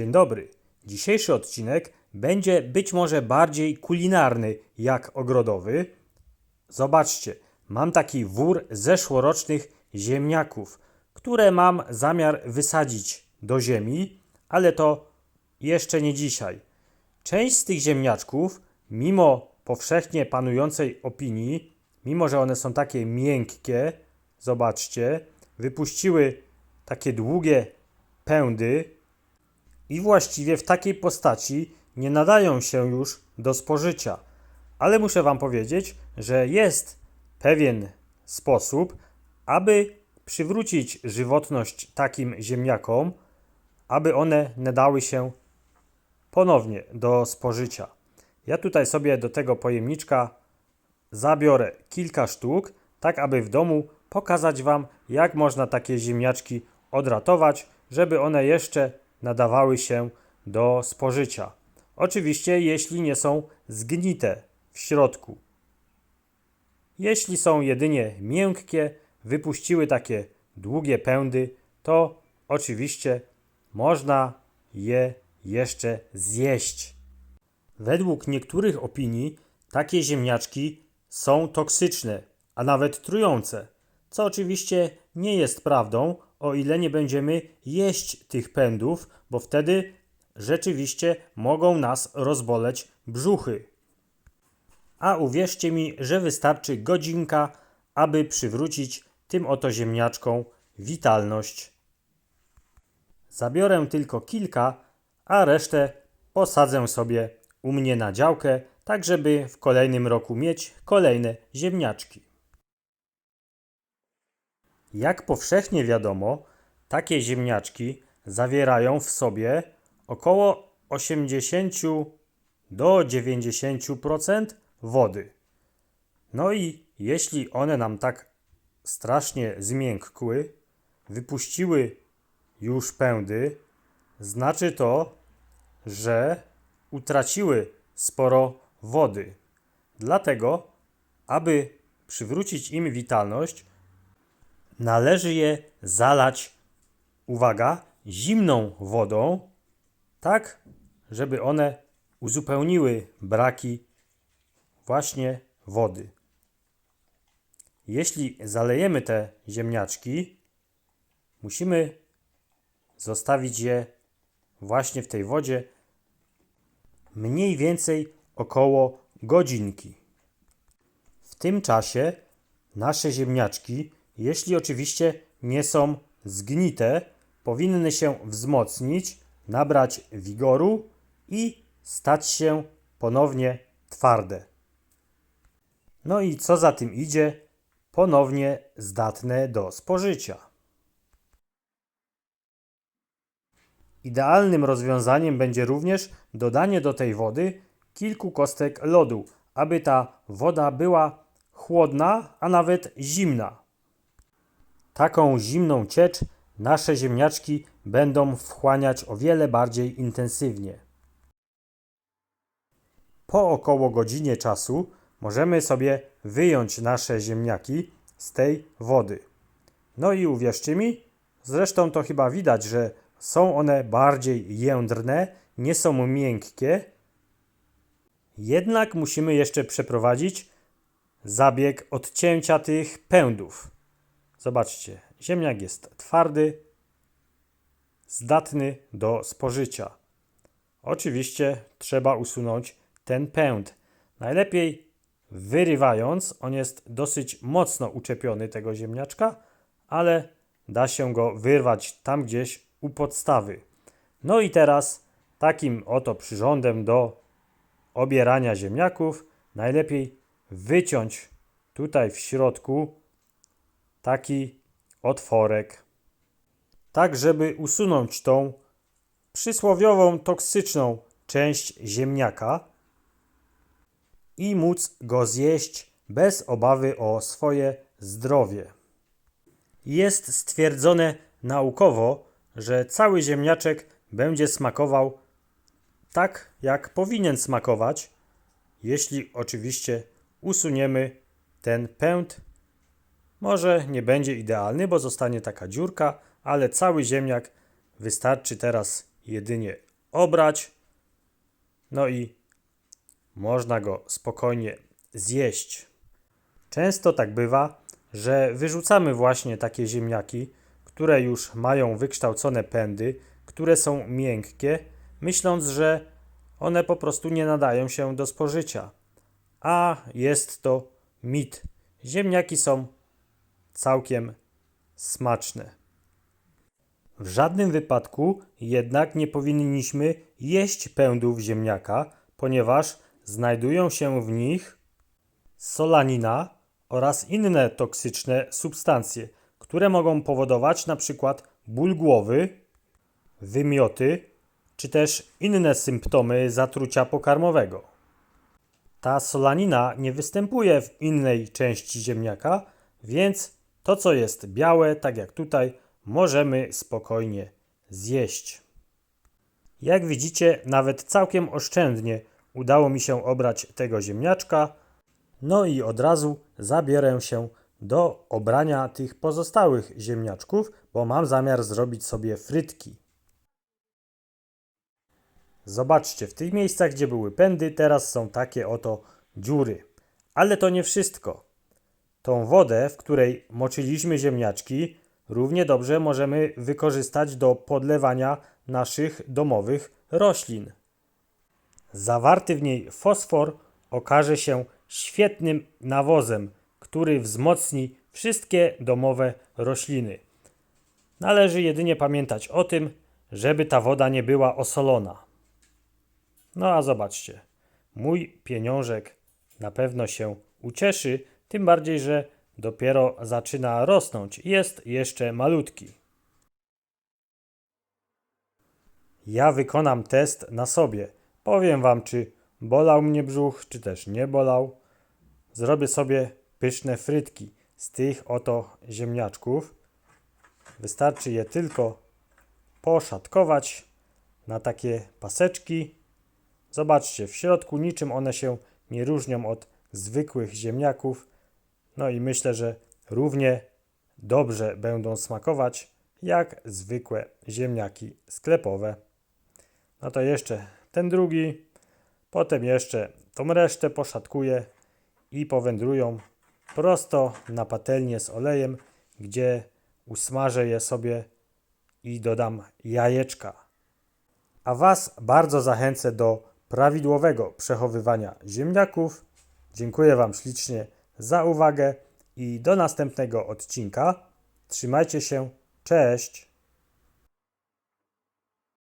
Dzień dobry. Dzisiejszy odcinek będzie być może bardziej kulinarny jak ogrodowy. Zobaczcie, mam taki wór zeszłorocznych ziemniaków, które mam zamiar wysadzić do ziemi, ale to jeszcze nie dzisiaj. Część z tych ziemniaczków, mimo powszechnie panującej opinii, mimo że one są takie miękkie, zobaczcie, wypuściły takie długie pędy i właściwie w takiej postaci nie nadają się już do spożycia. Ale muszę Wam powiedzieć, że jest pewien sposób, aby przywrócić żywotność takim ziemniakom, aby one nadały się ponownie do spożycia. Ja tutaj sobie do tego pojemniczka zabiorę kilka sztuk, tak aby w domu pokazać Wam, jak można takie ziemniaczki odratować, żeby one jeszcze nadawały się do spożycia. Oczywiście, jeśli nie są zgnite w środku. Jeśli są jedynie miękkie, wypuściły takie długie pędy, to oczywiście można je jeszcze zjeść. Według niektórych opinii takie ziemniaczki są toksyczne, a nawet trujące, co oczywiście nie jest prawdą, o ile nie będziemy jeść tych pędów, bo wtedy rzeczywiście mogą nas rozboleć brzuchy. A uwierzcie mi, że wystarczy godzinka, aby przywrócić tym oto ziemniaczkom witalność. Zabiorę tylko kilka, a resztę posadzę sobie u mnie na działkę, tak żeby w kolejnym roku mieć kolejne ziemniaczki. Jak powszechnie wiadomo, takie ziemniaczki zawierają w sobie około 80 do 90% wody. No i jeśli one nam tak strasznie zmiękły, wypuściły już pędy, znaczy to, że utraciły sporo wody. Dlatego, aby przywrócić im witalność, należy je zalać, uwaga, zimną wodą, tak, żeby one uzupełniły braki właśnie wody. Jeśli zalejemy te ziemniaczki, musimy zostawić je właśnie w tej wodzie mniej więcej około godzinki. W tym czasie nasze ziemniaczki, jeśli oczywiście nie są zgnite, powinny się wzmocnić, nabrać wigoru i stać się ponownie twarde. No i co za tym idzie, ponownie zdatne do spożycia. Idealnym rozwiązaniem będzie również dodanie do tej wody kilku kostek lodu, aby ta woda była chłodna, a nawet zimna. Taką zimną ciecz nasze ziemniaczki będą wchłaniać o wiele bardziej intensywnie. Po około godzinie czasu możemy sobie wyjąć nasze ziemniaki z tej wody. No i uwierzcie mi, zresztą to chyba widać, że są one bardziej jędrne, nie są miękkie. Jednak musimy jeszcze przeprowadzić zabieg odcięcia tych pędów. Zobaczcie, ziemniak jest twardy, zdatny do spożycia. Oczywiście trzeba usunąć ten pęd. Najlepiej wyrywając, on jest dosyć mocno uczepiony tego ziemniaczka, ale da się go wyrwać tam gdzieś u podstawy. No i teraz takim oto przyrządem do obierania ziemniaków najlepiej wyciąć tutaj w środku taki otworek, tak żeby usunąć tą przysłowiową toksyczną część ziemniaka i móc go zjeść bez obawy o swoje zdrowie. Jest stwierdzone naukowo, że cały ziemniaczek będzie smakował tak, jak powinien smakować, jeśli oczywiście usuniemy ten pęd. Może nie będzie idealny, bo zostanie taka dziurka, ale cały ziemniak wystarczy teraz jedynie obrać, no i można go spokojnie zjeść. Często tak bywa, że wyrzucamy właśnie takie ziemniaki, które już mają wykształcone pędy, które są miękkie, myśląc, że one po prostu nie nadają się do spożycia. A jest to mit. Ziemniaki są całkiem smaczne. W żadnym wypadku jednak nie powinniśmy jeść pędów ziemniaka, ponieważ znajdują się w nich solanina oraz inne toksyczne substancje, które mogą powodować przykład ból głowy, wymioty czy też inne symptomy zatrucia pokarmowego. Ta solanina nie występuje w innej części ziemniaka, więc to, co jest białe, tak jak tutaj, możemy spokojnie zjeść. Jak widzicie, nawet całkiem oszczędnie udało mi się obrać tego ziemniaczka. No i od razu zabierę się do obrania tych pozostałych ziemniaczków, bo mam zamiar zrobić sobie frytki. Zobaczcie, w tych miejscach, gdzie były pędy, teraz są takie oto dziury. Ale to nie wszystko. Tą wodę, w której moczyliśmy ziemniaczki, równie dobrze możemy wykorzystać do podlewania naszych domowych roślin. Zawarty w niej fosfor okaże się świetnym nawozem, który wzmocni wszystkie domowe rośliny. Należy jedynie pamiętać o tym, żeby ta woda nie była osolona. No a zobaczcie, mój pieniążek na pewno się ucieszy, tym bardziej, że dopiero zaczyna rosnąć. Jest jeszcze malutki. Ja wykonam test na sobie. Powiem Wam, czy bolał mnie brzuch, czy też nie bolał. Zrobię sobie pyszne frytki z tych oto ziemniaczków. Wystarczy je tylko poszatkować na takie paseczki. Zobaczcie, w środku niczym one się nie różnią od zwykłych ziemniaków. No i myślę, że równie dobrze będą smakować jak zwykłe ziemniaki sklepowe. No to jeszcze ten drugi, potem jeszcze tą resztę poszatkuję i powędrują prosto na patelnię z olejem, gdzie usmażę je sobie i dodam jajeczka. A Was bardzo zachęcę do prawidłowego przechowywania ziemniaków. Dziękuję Wam ślicznie za uwagę i do następnego odcinka. Trzymajcie się, cześć!